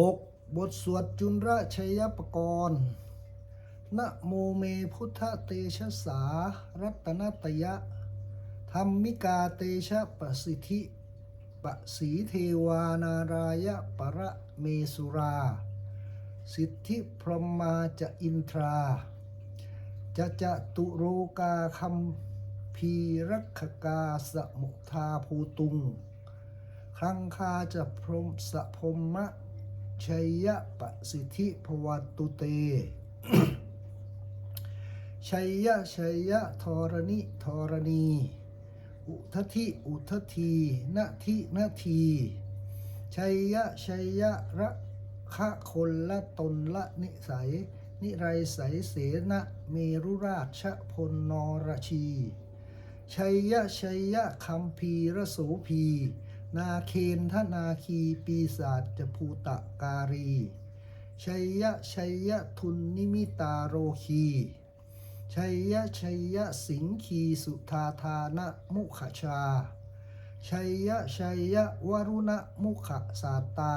หกบทสวดจุนระชัยปกรณ์นะโมเมพุทธเตชะสา รัตนตยะ ธรรมิกาเตชะปสิทธิปสีเทวานารายะประเมสุรา สิทธิพรหมาจะอินทรา จะจะตุโรกาคัมพีรักขกาสมุทาภูตุง ครังคาจะพรมสะพรหมะ ชัยยะปสิทธิภวัตุเต ชัยยะชัยยะธรณิธรณี อุทธิอุทธีนาทินาที ชัยยะชัยยะระคะคนละตนละนิสัย นิไรใสยเสนะเมรุราชพลนรชี ชัยยะชัยยะคัมพีระโสพี นาเคนทนาคีปีศาจจภูตะการี ชัยยะชัยยะทุนนิมิตาโรคี ชัยยะชัยยะสิงคีสุธาธานะมุขชา ชัยยะชัยยะวรุณะมุขสาตา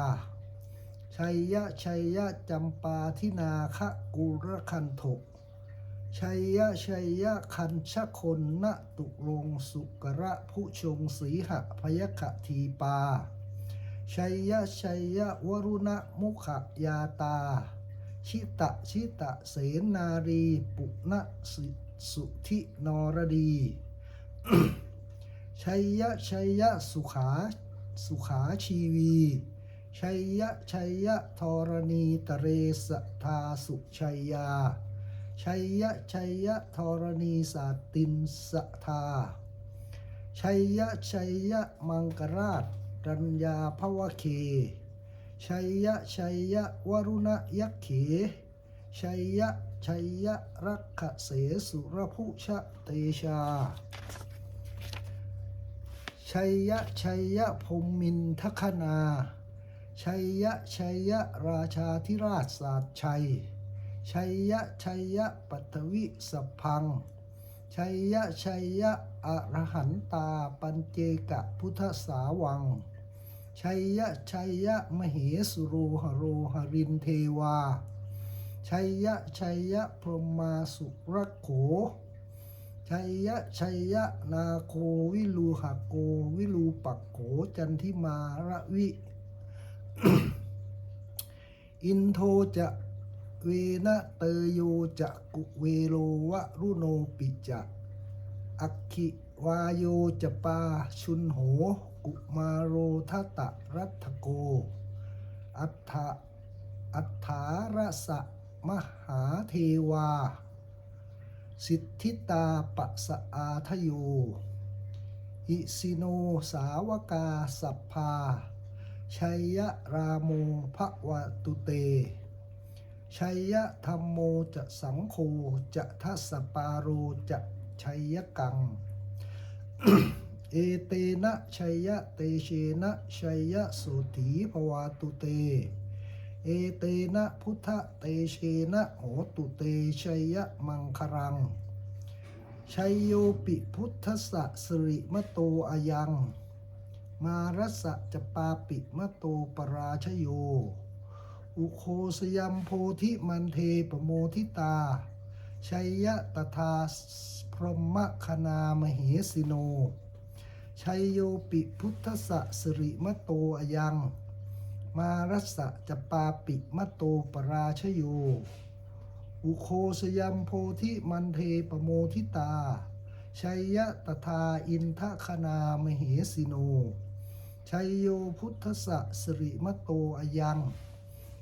ชัยยะชัยยะจำปาทินาคะกุรคันโถ ชัยยะชัยยะคันชะคนณตุรงสุกระผู้ชงสีหะพยคทีปา ชัยยะชัยยะวรุณมุขยาตา ชิตะชิตะเสนารี ปุณสิสุธินรดี ชัยยะชัยยะสุขาสุขาชีวี ชัยยะชัยยะธรณีตเรสทาสุชัยยา ชัยยะชัยยะธรณีสาตินสทาชัยยะชัยยะมังกราช รัญญาภวเคชัยยะชัยยะวรุณยักเขชัยยะชัยยะรักขเสสุรพุชะเตชา ชัยยะชัยยะพรหมินทคนา ชัยยะชัยยะราชาธิราชศาสตร์ชัย ชัยยะชัยยะปัทวิสพัง ชัยยะชัยยะอรหันตาปัญเจกะพุทธสาวัง ชัยยะชัยยะมเหสุโรหโรหรินเทวา ชัยยะชัยยะพรหมาสุรโข ชัยยะชัยยะนาโควิลูหะโกวิลูปักโขจันทิมาระวิ อินโทจะ เวนะเตโยจะกุเวโลวะรุโนปิจะอักขิวาโยจะปาชุนโห กุมาโรทัตะรัตโก อัฏฐอัฏฐารสะมหาเทวา สิทธิตาปะสะอาทโย อิสิโนสาวกาสัพพาชัยยะราโมภวตุเต ชัยยะธรรมโมจะสังโฆจะทัสปาโรจะชัยยกัง เอเตนะชัยยะเตเชนะชัยยะสุถีภวาตุเต เอเตนะพุทธเตเชนะโหตุเตชัยยะมังครังชัยโยปิพุทธสะสิริมะโตอายัง มารสสะจะปาปิมะโตปราชโย อุโคสยัมโพธิมันเทปโมทิตา ชัยยะตถาพรหมคณามเหสิโน ชัยโยปิพุทธสะสิริมะโตอายัง มารัสสะจปาปิมะโตปราชโย อุโคสยัมโพธิมันเทปโมทิตา ชัยยะตถาอินทคณามเหสิโน ชัยโยพุทธสะสิริมะโตอายัง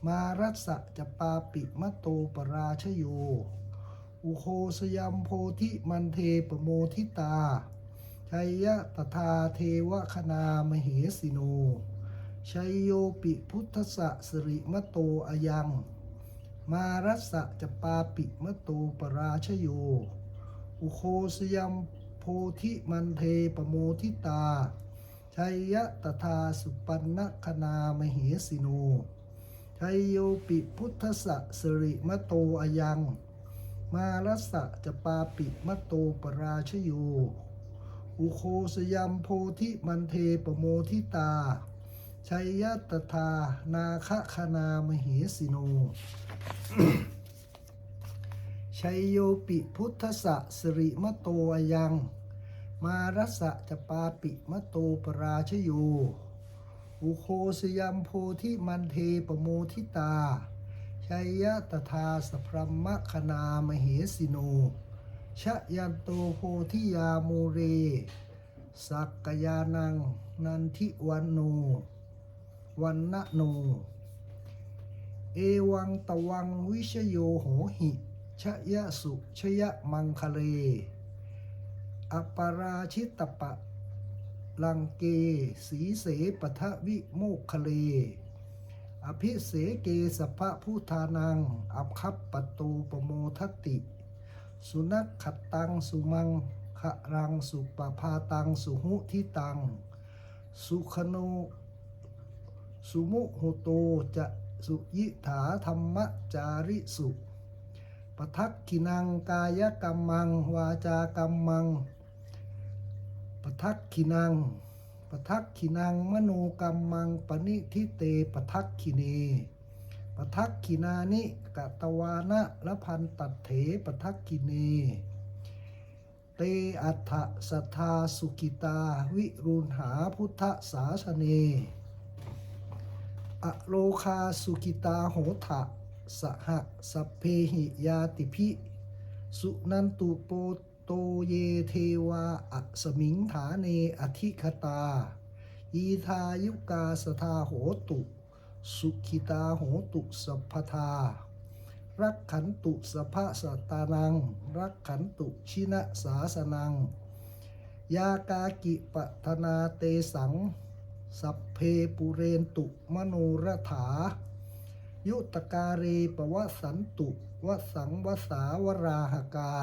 มารัสสะจะปาปิมะโตปราชโย อุโคสยัมโพธิมันเทปโมทิตาชัยยะตถาเทวคณามเหสิโน ชัยโยปิพุทธสะสริมะโตอายัง มารัสสะจะปาปิมะโตปราชโย อุโคสยัมโพธิมันเทปโมทิตาชัยยะตถาสุปันนคณามเหสิโน ชัยโยปิพุทธสะสิริมะโตอายัง มารัสสะจะปาปิมะโตปราชโยอุโคสยัมโพธิมันเทปโมทิตา ชัยยะตถานาคคณามเหสิโน ชัยโยปิพุทธสะสิริมะโตอายัง มารสะจะปาปิมะโตปราชโย อุโคสยัมโพธิมันเทปโมทิตาชัยยะตถาสพรหมคณามเหสิโน ชะยันโตโพธิยามูเร สักกยานัง นันทิวันโน วันนะโน เอวังตวังวิชโยโหหิ ชะยะสุชยะมังคะเล อปราชิตปะ ลังเก สีเสปทะวิโมกคเล อภิเสเกสภะผู้ทานัง อับคับปตูปโมทติ สุนัขขัดตัง สุมังขะรังสุปภาตัง สุหุทิตัง สุขโน สุมุโหโต จะสุยิถาธรรมจาริสุปทักขินังกายกรรมัง วาจากรรมัง ปทักขินังปทักขินังมโนกรรมังปณิทิเตปทักขิเนปทักขินานิกตวานะละพันตัดเถปทักขิเน เตอัฏฐสัทธาสุกิตาวิรุณหาพุทธสาสเนอโลคาสุกิตาโหทะสหสัพเพหิยาติพิสุนันตุโป โตเยเทวาอัสมิงฐาเนอธิคตาอีทายุกาสทาโหตุ สุขิตาโหตุสัพพทา รักขันตุสภะสตานัง รักขันตุชินะสาสนัง ยากากิปะธนาเตสัง สัพเพปุเรนตุมโนรถา ยุตการีปวสันตุวสังวสาวราหกา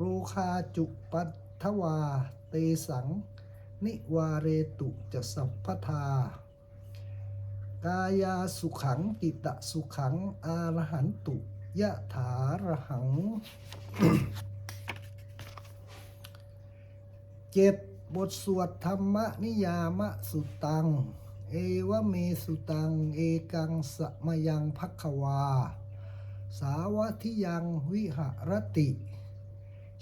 รคาจุปัทวา เตสัง นิวาเรตุจะสัพพทากายาสุขังกิตะสุขัง อารหันตุยะถาระหังเจ็ดบทสวดธรรมนิยามสุตัง เอวเมสุตัง เอกังสมยังพักวา สาวัทิยังวิหรติ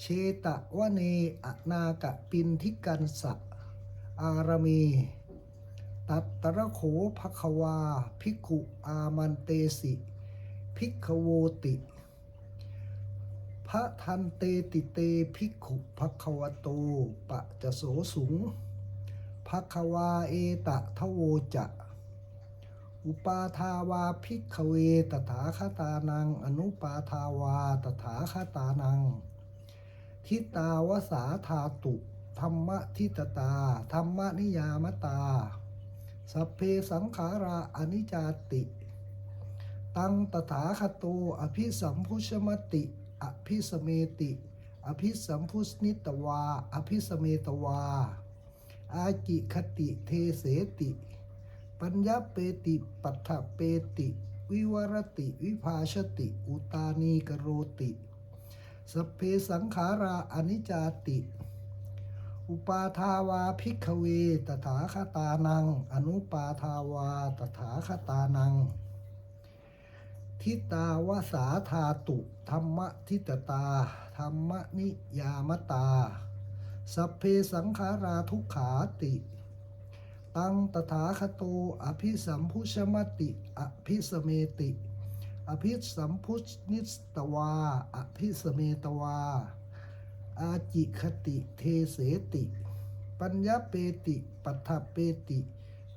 เชตะวะเนอนากะปินทิกันสะ อารเมตัตตะโขภควา ภิกขุอามันเตสิ ภิกขโวติพระทันเตติเตภิกขุภควโตปะจะโสสุงภควาเอตะทะโวจะอุปาทาวาภิกขเวตถาคตานัง อนุปาทาวาตถาคตานัง ทิตาวสาธาตุ ธรรมทิตตา ธรรมนิยามตา สัพเพสังขาราอนิจาติ ตังตถาคโตอภิสัมพุชมติ อภิสเมติ อภิสัมพุสนิตวา อภิสเมตวา อากิคติเทเสติ ปัญญาเปติปัฏฐเปติ วิวรติวิภาชติ อุตานีกโรติ สเพสังขาราอนิจจติ อุปาทาวาภิกขเว ตถาคตานัง อนุปาทาวา ตถาคตานัง ทิตาวสาธาตุ ธรรมทิตตา ธรรมนิยามตา สัพเพสังขาราทุกขาติตังตถาคโตอภิสัมพุชมติ อภิสเมติ อภิสัมพุชนิสตวา อภิสเมตวา อาจิคติเทเสติ ปัญญาเปติ ปัฏฐเปติ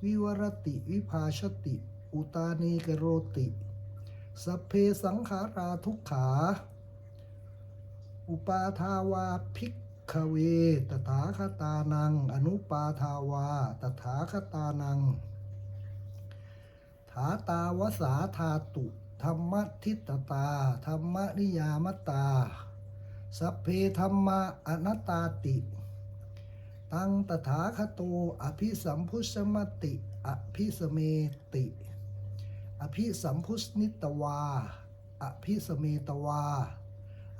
วิวรติ วิภาชติ อุตานีกโรติ สัพเพสังขาราทุกขา อุปาทาวาภิกขเว ตถาคตานัง อนุปาทาวา ตถาคตานัง ถาตาวสาธาตุ ธรรมทิตตา ธรรมนิยามตา สัพเพธรรมะอนัตตาติ ตังตถาคโตอภิสัมพุชมติ อภิสเมติ อภิสัมพุชนิตวา อภิสเมตวา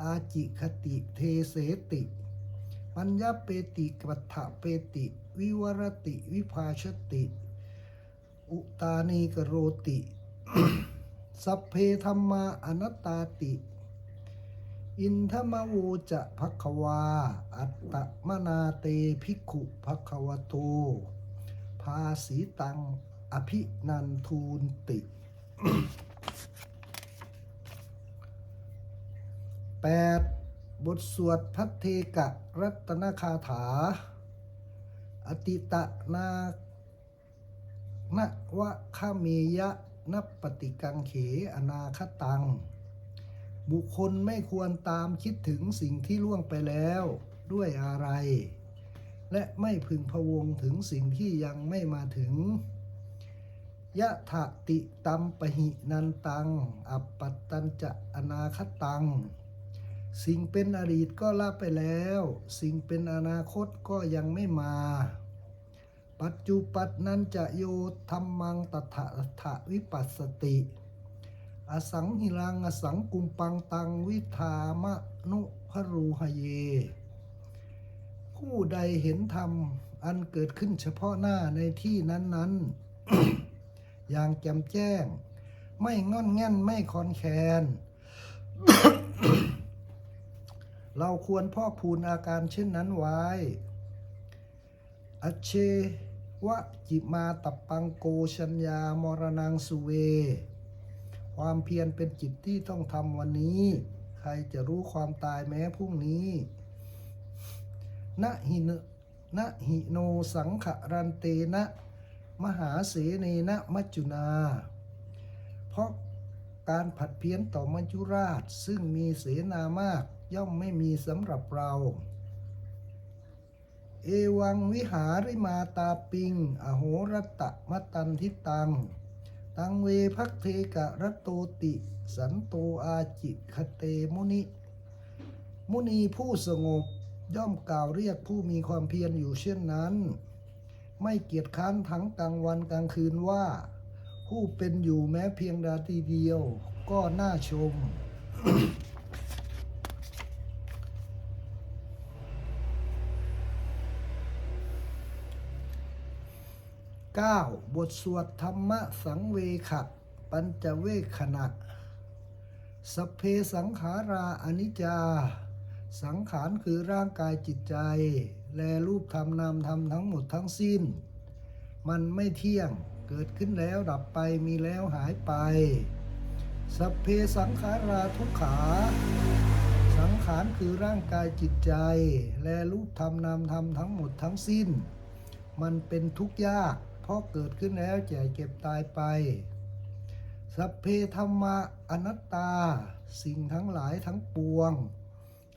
อาจิคติเทเสติ ปัญญาเปติกัฏฐเปติ วิวรติวิภาชติ อุตานีกโรติ สัพเพธรรมาอนัตตาติ อินทมโวจะภควา อัตตมนาเตภิกขุภควโตภาสีตัง อภินันทูนติ 8. บทสวดพัทเทกะรัตนคาถา อติตะนานวะคาเมยะ นับปฏิกังเขอนาคตัง บุคคลไม่ควรตามคิดถึงสิ่งที่ล่วงไปแล้วด้วยอะไร และไม่พึงพวงถึงสิ่งที่ยังไม่มาถึงยะถะติตัมปหินันตัง อัปปัตตัญจะอนาคตัง สิ่งเป็นอดีตก็ละไปแล้ว สิ่งเป็นอนาคตก็ยังไม่มา ปัจจุปันนันจะโยธรรมังตถะถะวิปัสสติ อสังหิรังอสังกุมปังตังวิธามะนุพรูหเย ผู้ใดเห็นธรรมอันเกิดขึ้นเฉพาะหน้าในที่นั้นๆ อย่างแจ่มแจ้ง ไม่งอนแง่นไม่คอนแคน เราควรพอกพูนอาการเช่นนั้นไว้อเช วะจิมาตปังโกชัญญามรณังสุเว ความเพียรเป็นจิตที่ต้องทำวันนี้ ใครจะรู้ความตายแม้พรุ่งนี้นะหินนะหิโนสังขรันเตนะ มหาเสเนนะมัจจุนา เพราะการผัดเพี้ยนต่อมัจจุราชซึ่งมีเสนามากย่อมไม่มีสำหรับเรา เอวังวิหาริมาตาปิง อโหรตะมตันทิตัง ตังเวพักเทกะรตโตติ สันโตอาจิคเตมุนิ มุนีผู้สงบย่อมกล่าวเรียกผู้มีความเพียรอยู่เช่นนั้น ไม่เกียจค้านทั้งกลางวันกลางคืนว่า ผู้เป็นอยู่แม้เพียงนาทีเดียวก็น่าชม 9. บทสวดธรรมสังเวขะปัญจเวคขณะสเพสังขาราอนิจจา สังขารคือร่างกายจิตใจ แลรูปธรรมนามธรรมทั้งหมดทั้งสิ้น มันไม่เที่ยงเกิดขึ้นแล้วดับไปมีแล้วหายไปสเพสังขาราทุกขา สังขารคือร่างกายจิตใจ แลรูปธรรมนามธรรมทั้งหมดทั้งสิ้น มันเป็นทุกข์ยาก ราะเกิดขึ้นแล้วแก่เก็บตายไป สัพเพธรรมะอนัตตา สิ่งทั้งหลายทั้งปวง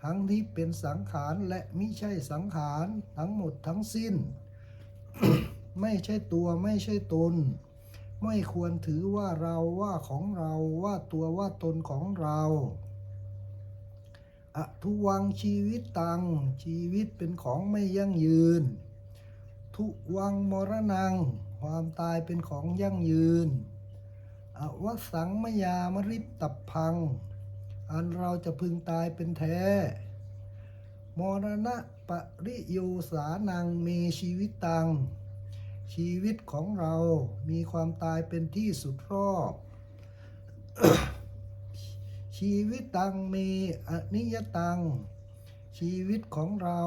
ทั้งที่เป็นสังขารและไมิใช่สังขารทั้งหมดทั้งสิ้น ไม่ใช่ตัวไม่ใช่ตน ไม่ควรถือว่าเราว่าของเราว่าตัวว่าตนของเราอทุวังชีวิตตัง ชีวิตเป็นของไม่ยั่งยืน ทุวังมรณัง ความตายเป็นของยั่งยืน อวสังมยามริบตับพัง อันเราจะพึงตายเป็นแท้ มรณะปริโยสานังเมชีวิตตัง ชีวิตของเรามีความตายเป็นที่สุดรอบ ชีวิตตังมีอนิยตัง ชีวิตของเรา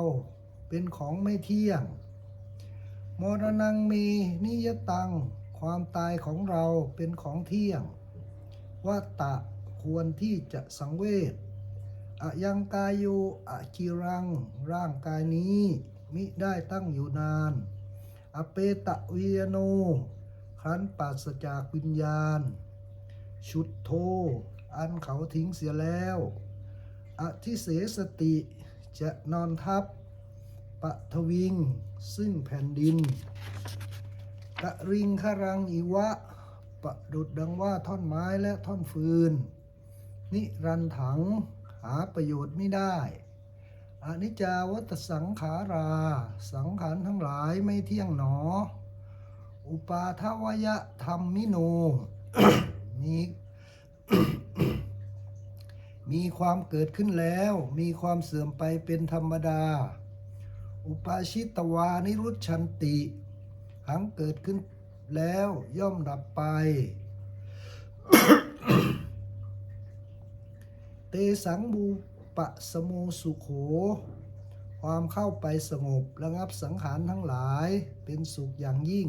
เป็นของไม่เที่ยง มรณงมีนิยตัง ความตายของเราเป็นของเที่ยงวัตตะควรที่จะสังเวชอะยังกายโยอะจิรัง ร่างกายนี้ มิได้ตั้งอยู่นาน อเปตะวิยโนครั้นปราศจากวิญญาณ ชุดโท อันเขาทิ้งเสียแล้ว อธิเสสติจะนอนทับ ปะทวิง ซึ่งแผ่นดินกะริงคารังอีวะ ประดุดดังว่าท่อนไม้และท่อนฟืน นิรันถังหาประโยชน์ไม่ได้อนิจจาวัตสังขารา สังขารทั้งหลายไม่เที่ยงหนอ อุปาทวยะธรรมมิโนมีมีความเกิดขึ้นแล้ว มีความเสื่อมไปเป็นธรรมดา อุปาชิตวานิรุชันติ หังเกิดขึ้นแล้วย่อมดับไป เตสังบูปะสโมสุโข ความเข้าไปสงบระงับสังขารทั้งหลายเป็นสุขอย่างยิ่ง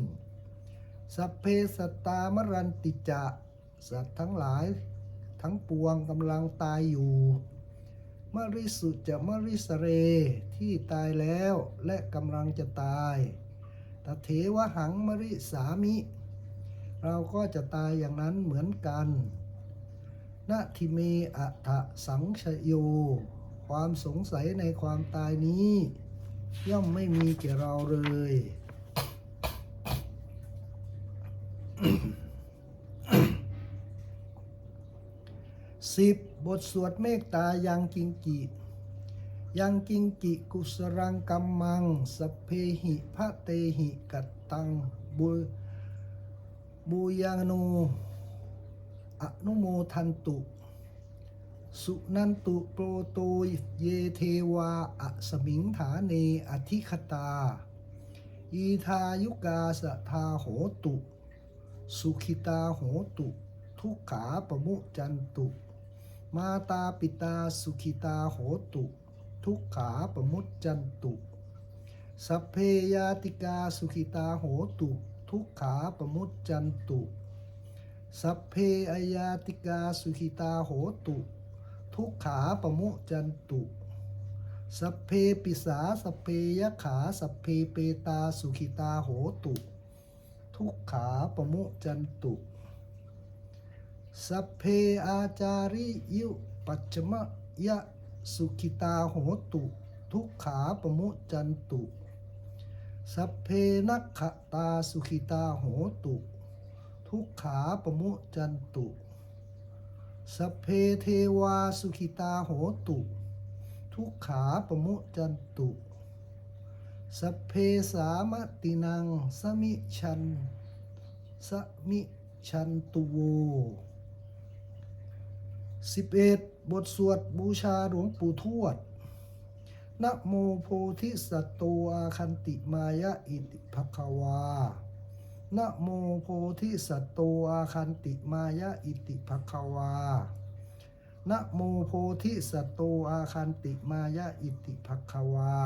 สัพเพสตตามรันติจะ สัตว์ทั้งหลายทั้งปวงกำลังตายอยู่ มริสุจะมริสเร ที่ตายแล้วและกำลังจะตายตเถวหังมริสามิ เราก็จะตายอย่างนั้นเหมือนกันนาทิเมอัฏฐสังชโย ความสงสัยในความตายนี้ ย่อมไม่มีแก่เราเลย สิบบทสวดเมตตายังกิงกิ ยังกิงกิกุสรังกัมมังสเพหิพระเตหิกัตตังบุบูยังโนอนุโมทันตุ สุนันตุโปรโตเยเทวาอะสมิงฐานเนอธิคตา อีทายุกาสทาโหตุ สุขิตาโหตุ ทุกขาปมุจันตุ มาตาปิตาสุขิตาโหตุ ทุกขาปมุจจันตุ สัพเพยาติกาสุขิตาโหตุ ทุกขาปมุจจันตุ สัพเพอายาติกาสุขิตาโหตุ ทุกขาปมุจจันตุ สัพเพปิสาสัพเพยขา สัพเพเปตาสุขิตาโหตุ ทุกขาปมุจจันตุ สัพเพอาจาริยุ ปัจจมะยะสุขิตาโหตุ ทุกขาปมุจันตุ สัพเพนักขตาสุขิตาโหตุ ทุกขาปมุจันตุ สัพเพเทวาสุขิตาโหตุ ทุกขาปมุจจันตุ สัพเพสามตินังสมิชันสมิชันตุโว 11 บทสวดบูชาหลวงปู่ทวดนะโมโพธิสัตโตอาคันติมายะอิติภควานะโมโพธิสัตโตอาคันติมายะอิติภควานะโมโพธิสัตโตอาคันติมายะอิติภควา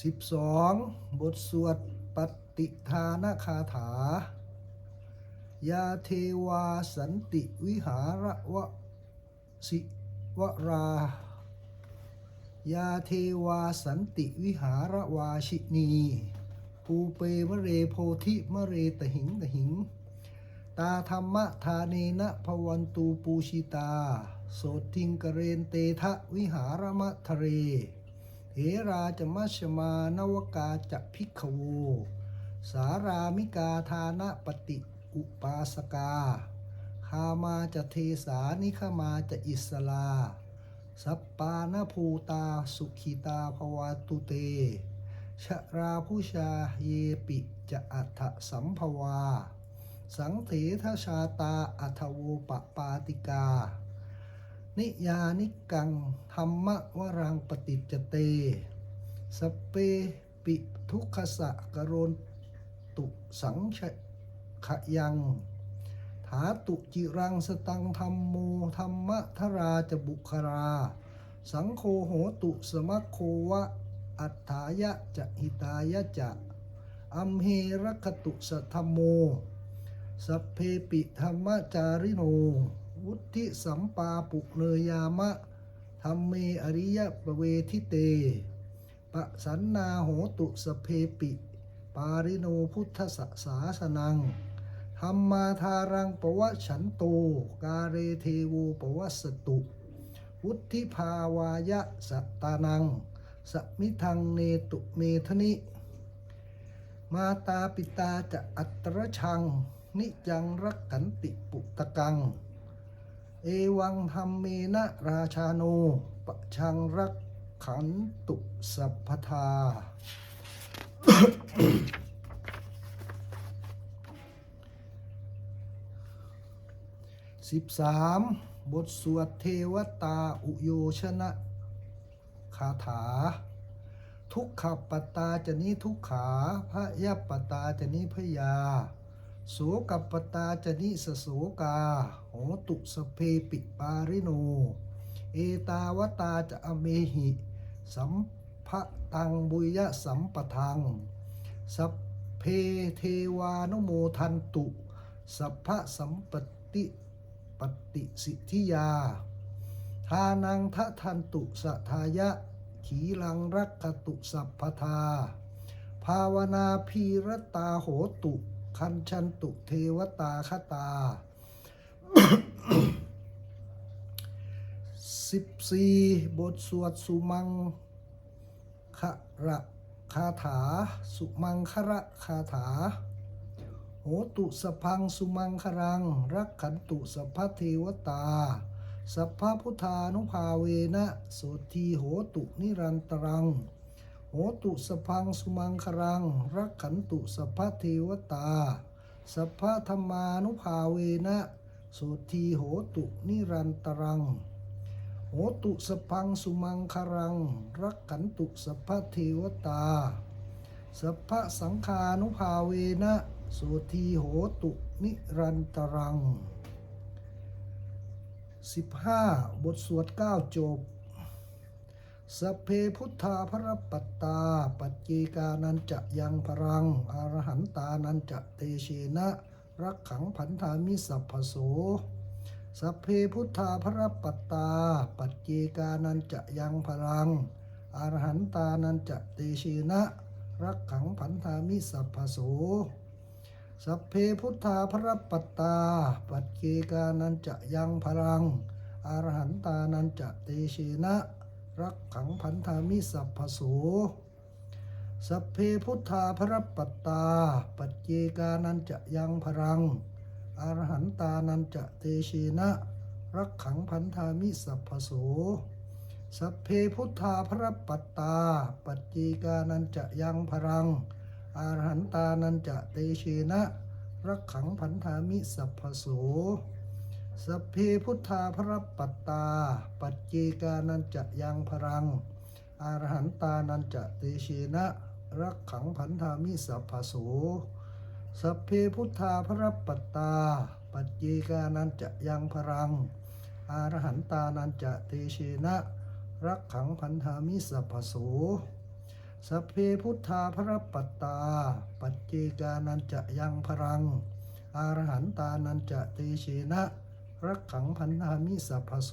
สิบสองบทสวดป ฏิทานคาถา ยาเทวาสันติวิหารวะสิวรา ยาเทวาสันติวิหารวาชินีภูเปมะเรโพธิมะเรตหิงตหิง ตาธรรมทาเนนะพวันตูปูชิตา โสทิงกเรนเตทะวิหารมะทะเรเถราจะมัชมานวกาจะพิกขโว สารามิกาทานะปฏิอุปาสกา คามาจะเทสานิขมาจะอิสลา สัปปานภูตาสุขิตาภวตุเต ชราผู้ชาเยปิจะอัฏฐสัมภวา สังเถทชาตาอัทโวปปาติกา นิยานิกังธรรมวรังปฏิจเต สเปปิทุกขสะกโรน ตุสังชขยัง ถาตุจิรังสตังธรรมโมธรรมทราจะบุครา สังโฆโหตุสมัคโควะ อัฏฐายะจะหิตายะจะอัมเฮรคตุสธรรมโม สัพเพปิธรรมจาริโน วุธิสัมปาปุเนยามะธรรมเมอริยะปเวทิเตปะสันนาโหตุสเพปิ ปาริโนพุทธสสาสนังธรรมาทารังปวะฉันโต กาเรเทโวปวสตุ วุธิภาวายะสตานัง สมิทังเนตุเมทนิ มาตาปิตาจะอัตรชัง นิจังรักขันติปุตตะกัง เอวังธรรมเมนะราชาโนปะชังรักขันตุสัพพทา สิบสามบทสวดเทวตาอุโยชนะคาถา ทุกขปตาจะนิทุกขาพระยปตาจะนิพยาโสกปตาจะนิสโสกาโหตุสเพปิปาริโน เอตาวตาจะอเมหิ สัมภ ตังบุยยะสัมปทัง สัพเพเทวานุโมทันตุ สัพพะสัมปติปฏิสิทธิยา ทานังทะทันตุสทายะ ขีลังรักขตุสัพพทา ภาวนาพีรตาโหตุ คันชันตุเทวตาคตาสิบสี่บทสวดสุมัง คะระคาถา สุมังคะระคาถาโหตุสพังสุมังครัง รักขันตุสัพพเทวตา สัพพพุทธานุภาเวนะโสทีโหตุนิรันตรัง โหตุสพพังสุมังครัง รักขันตุสัพพเทวตา สัพพธรรมานุภาเวนะโสทีโหตุนิรันตรัง โหตุสพังสุมังครัง รักขันตุสพเทวตาสพสังฆานุภาเวนะโสทีโหตุนิรันตรัง 15 บทสวด 9 จบสเพพุทธาพระปัตตา ปัจเจกานันจะยังพรังอรหันตานันจะเตเชนะ รักขังผันธามิสัพพโส สัพเพพุทธาพระปัตตา ปัจเจกานันจะยังพลังอรหันตานันจะเตเชนะ รักขังผันธามิสัพพโสสัพเพพุทธาพระปัตตา ปัจเจกานันจะยังพลังอรหันตานันจะเตเชนะ รักขังพันธามิสัพพโสสัพเพพุทธาพระปัตตา ปัจเจกานันจะยังพลัง อรหันตานันจะเตเชนะ รักขังพันธามิสัพพโสสัพเพพุทธาพระปัตตา ปัจเจกานันจะยังพลังอรหันตานันจะเตเชนะ รักขังพันธามิสัพพโสสัพเพพุทธาพระปัตตา ปัจเจกานันจะยังพรังอรหันตานันจะเตเชนะ รักขังพันธามิสัพพโส สัพเพพุทธาพระปัตตา ปัจเจกานันจะยังพรังอรหันตานันจะเตเชนะ รักขังพันธามิสัพพโสสัพเพพุทธาพระปัตตา ปัจเจกานันจะยังพรังอรหันตานันจะเตเชนะ รักขังพันธามิสัพพโส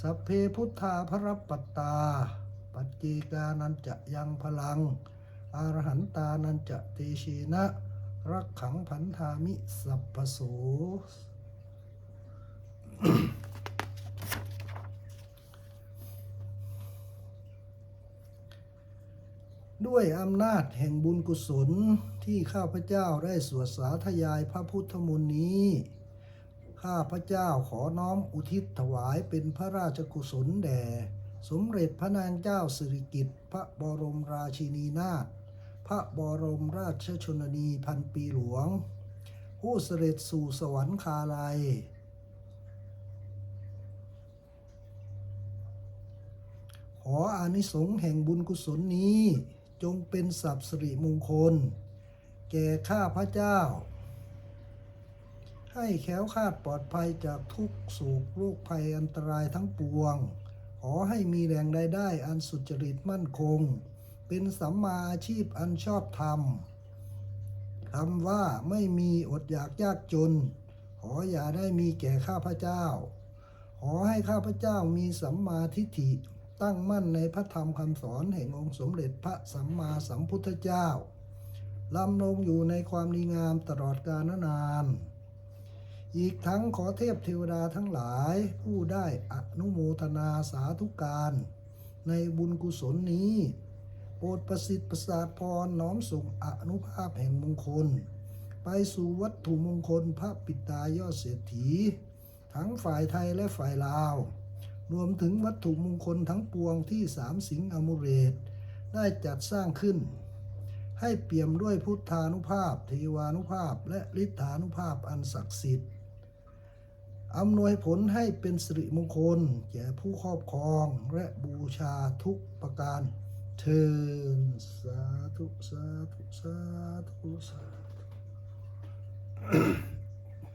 สัพเพพุทธาพระปัตตา ปัจเจกานันจะยังพลังอรหันตานันจะเตเชนะ รักขังพันธามิสัพพโสด้วยอำนาจแห่งบุญกุศลที่ข้าพเจ้าได้สวดสาธยายพระพุทธมนต์นี้ ข้าพเจ้าขอน้อมอุทิศถวายเป็นพระราชกุศลแด่ สมเด็จพระนางเจ้าสิริกิติ์พระบรมราชินีนาถ พระบรมราชชนนีพันปีหลวง ผู้เสด็จสู่สวรรคาลัย ขออานิสงส์แห่งบุญกุศลนี้จงเป็นสัพสิริมงคล แก่ข้าพระเจ้า ให้แค้วคาดปลอดภัยจากทุกโศกโรคภัยอันตรายทั้งปวง ขอให้มีแรงรายได้อันสุจริตมั่นคง เป็นสัมมาอาชีพอันชอบธรรมคำว่าไม่มีอดอยากยากจน ขออย่าได้มีแก่ข้าพเจ้า ขอให้ข้าพเจ้ามีสัมมาทิฏฐิตั้งมั่นในพระธรรมคำสอนแห่งองค์สมเด็จพระสัมมาสัมพุทธเจ้าลำลงอยู่ในความดีงามตลอดกาลนาน อีกทั้งขอเทพเทวดาทั้งหลาย ผู้ได้อนุโมทนาสาธุการ ในบุญกุศลนี้ รดประสิทธิ์ประสาทพรน้อมส่งอนุภาพแห่งมงคล ไปสู่วัตถุมงคลพระปิตายอดเศรษฐี ทั้งฝ่ายไทยและฝ่ายลาว รวมถึงวัตถุมงคลทั้งปวงที่สามสิงอมุเรตได้จัดสร้างขึ้น ให้เปี่ยมด้วยพุทธานุภาพ เทวานุภาพ และฤทธานุภาพอันศักดิ์สิทธิ์อำนวยผลให้เป็นสิริมงคล แก่ผู้ครอบครองและบูชาทุกประการ เทินสาธุสาธุสาธุสาธุ